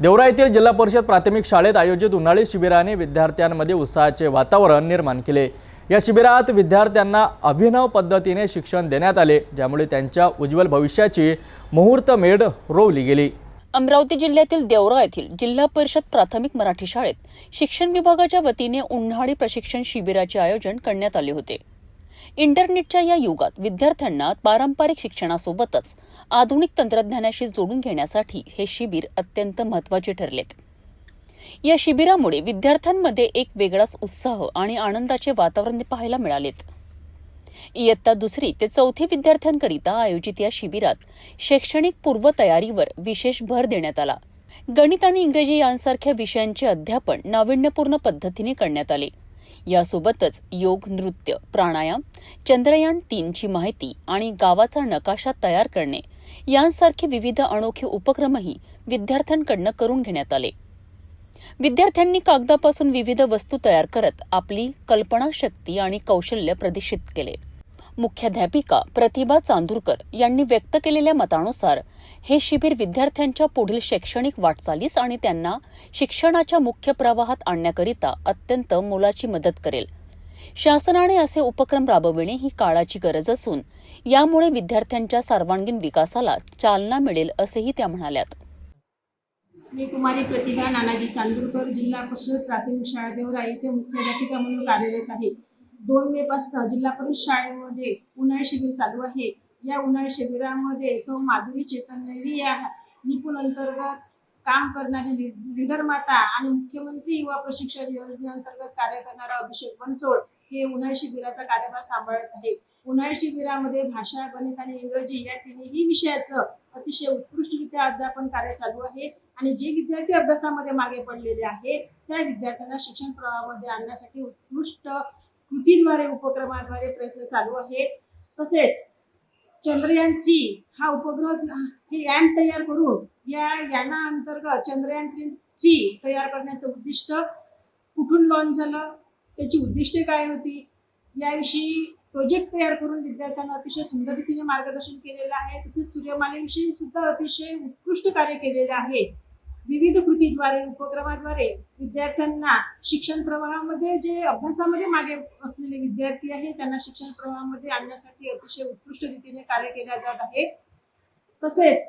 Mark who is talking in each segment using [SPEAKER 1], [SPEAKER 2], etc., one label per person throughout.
[SPEAKER 1] देवरा येथील जिल्हा परिषद प्राथमिक शाळेत आयोजित उन्हाळी शिबिराने विद्यार्थ्यांमध्ये उत्साहाचे वातावरण निर्माण केले. या शिबिरात विद्यार्थ्यांना अभिनव पद्धतीने शिक्षण देण्यात आले ज्यामुळे त्यांच्या उज्ज्वल भविष्याची मुहूर्तमेढ रोवली गेली.
[SPEAKER 2] अमरावती जिल्ह्यातील देवरा येथील जिल्हा परिषद प्राथमिक मराठी शाळेत शिक्षण विभागाच्या वतीने उन्हाळी प्रशिक्षण शिबिराचे आयोजन करण्यात आले होते. इंटरनेटच्या या युगात विद्यार्थ्यांना पारंपरिक शिक्षणासोबतच आधुनिक तंत्रज्ञानाशी जोडून घेण्यासाठी हे शिबिर अत्यंत महत्त्वाचे ठरलेत. या शिबिरामुळे विद्यार्थ्यांमध्ये एक वेगळाच उत्साह आणि आनंदाचे वातावरण पाहायला मिळालेत. इयत्ता दुसरी ते चौथी विद्यार्थ्यांकरिता आयोजित या शिबिरात शैक्षणिक पूर्वतयारीवर विशेष भर देण्यात आला. गणित आणि इंग्रजी यांसारख्या विषयांचे अध्यापन नाविन्यपूर्ण पद्धतीने करण्यात आले. यासोबतच योग नृत्य प्राणायाम चंद्रयान तीनची माहिती आणि गावाचा नकाशा तयार करणे यांसारखे विविध अनोखे उपक्रमही विद्यार्थ्यांकडनं करून घेण्यात आले. विद्यार्थ्यांनी कागदापासून विविध वस्तू तयार करत आपली कल्पनाशक्ती आणि कौशल्य प्रदर्शित केले. मुख्याध्यापिका प्रतिभा चांदूरकर यांनी व्यक्त केलेल्या मतानुसार हे शिबिर विद्यार्थ्यांच्या पुढील शैक्षणिक वाटचालीस आणि त्यांना शिक्षणाच्या मुख्य प्रवाहात आणण्याकरिता अत्यंत मोलाची मदत करेल. शासनाने असे उपक्रम राबविणे ही काळाची गरज असून यामुळे विद्यार्थ्यांच्या सर्वांगीण विकासाला चालना मिळेल असेही त्या म्हणाल्यात.
[SPEAKER 3] मी कुमारी प्रतिभा नानाजी चांदूरकर जिल्हा परिषद प्राथमिक शाळा देवरा येथे मुख्याध्यापिका म्हणून कार्यरत आहे. दोन मे पासून जिल्हा परिषद शाळेमध्ये उन्हाळी शिबिर चालू आहे. या उन्हाळी शिबिरामध्ये सौ माधुरी चेतननेरी या निपुण अंतर्गत काम करणारे ली- लीडर माता आणि मुख्यमंत्री युवा प्रशिक्षण योजनेअंतर्गत कार्य करणारा अभिषेक बनसोड हे उन्हाळी शिबिराचा कार्यभार सांभाळत आहे उन्हाळी शिबिरामध्ये भाषा गणित आणि इंग्रजी या तिन्ही विषयाचं अतिशय उत्कृष्टरित्या अध्यापन कार्य चालू आहे आणि जे विद्यार्थी अभ्यासामध्ये मागे पडलेले आहे त्या विद्यार्थ्यांना शिक्षण प्रवाहामध्ये आणण्यासाठी उत्कृष्ट कृतीद्वारे उपक्रमाद्वारे प्रयत्न चालू आहेत. तसेच चंद्रयान थ्री हा उपग्रह हे यान तयार करून या याना अंतर्गत चंद्रयान थ्री तयार करण्याचं उद्दिष्ट कुठून लॉन्च झालं? त्याची उद्दिष्टे काय होती? याविषयी प्रोजेक्ट तयार करून विद्यार्थ्यांना अतिशय सुंदर रीतीने मार्गदर्शन केलेलं आहे. तसेच सूर्यमालेविषयी सुद्धा अतिशय उत्कृष्ट कार्य केलेले आहे. विविध कृतीद्वारे उपक्रमाद्वारे विद्यार्थ्यांना शिक्षण प्रवाहामध्ये जे अभ्यासामध्ये मागे असलेले विद्यार्थी आहेत त्यांना शिक्षण प्रवाहामध्ये आणण्यासाठी अतिशय उत्कृष्ट रीतीने कार्य केले जात आहे. तसेच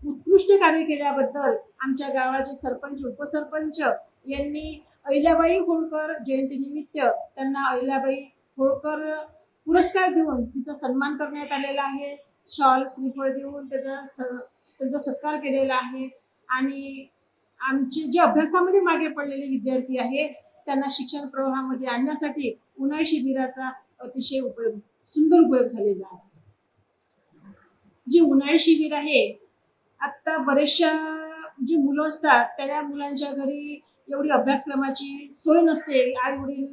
[SPEAKER 3] उत्कृष्ट कार्य केल्याबद्दल आमच्या गावाचे सरपंच उपसरपंच यांनी अहिल्याबाई होळकर जयंतीनिमित्त त्यांना अहिल्याबाई होळकर पुरस्कार देऊन तिचा सन्मान करण्यात आलेला आहे. शॉल श्रीफळ देऊन त्याचा स त्यांचा सत्कार केलेला आहे. आणि आमचे जे अभ्यासामध्ये मागे पडलेले विद्यार्थी आहे त्यांना शिक्षण प्रवाहामध्ये आणण्यासाठी उन्हाळी शिबिराचा अतिशय उपयोग सुंदर उपयोग झालेला आहे. जे उन्हाळी शिबिर आहे आत्ता बरेचशा जी मुलं असतात त्या मुलांच्या घरी एवढी अभ्यासक्रमाची सोय नसते. आई वडील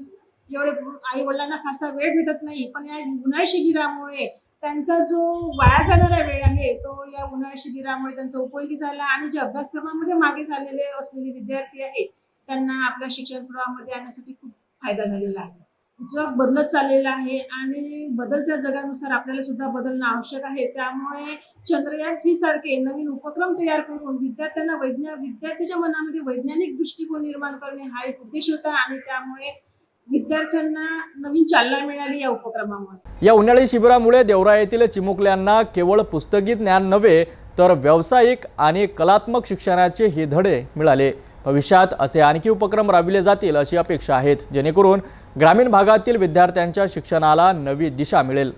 [SPEAKER 3] एवढे आई वडिलांना फारसा वेळ भेटत नाही. पण या उन्हाळी शिबिरामुळे त्यांचा जो वाया जाणारा वेळ आहे तो या उन्हाळी शिबिरामुळे त्यांचा उपयोगी झाला आणि जे अभ्यासक्रमामध्ये मागे झालेले असलेले विद्यार्थी आहेत त्यांना आपल्या शिक्षण प्रवाहामध्ये आणण्यासाठी खूप फायदा झालेला आहे. जग बदलत चाललेलं आहे आणि बदलत्या जगानुसार आपल्याला सुद्धा बदलणं आवश्यक आहे. त्यामुळे चंद्रयान थ्री सारखे नवीन उपक्रम तयार करून विद्यार्थ्यांना वैज्ञानिक विद्यार्थ्याच्या मनामध्ये वैज्ञानिक दृष्टिकोन निर्माण करणे हा एक उद्देश होता आणि त्यामुळे विद्यार्थ्यांना नवीन चालना मिळाली या उपक्रमामुळे.
[SPEAKER 1] या उन्हाळी शिबिरामुळे देवरा येथील चिमुकल्यांना केवळ पुस्तकी ज्ञान नव्हे तर व्यावसायिक आणि कलात्मक शिक्षणाचे हे धडे मिळाले. भविष्यात असे आणखी उपक्रम राबविले जातील अशी अपेक्षा आहेत जेणेकरून ग्रामीण भागातील विद्यार्थ्यांच्या शिक्षणाला नवी दिशा मिळेल.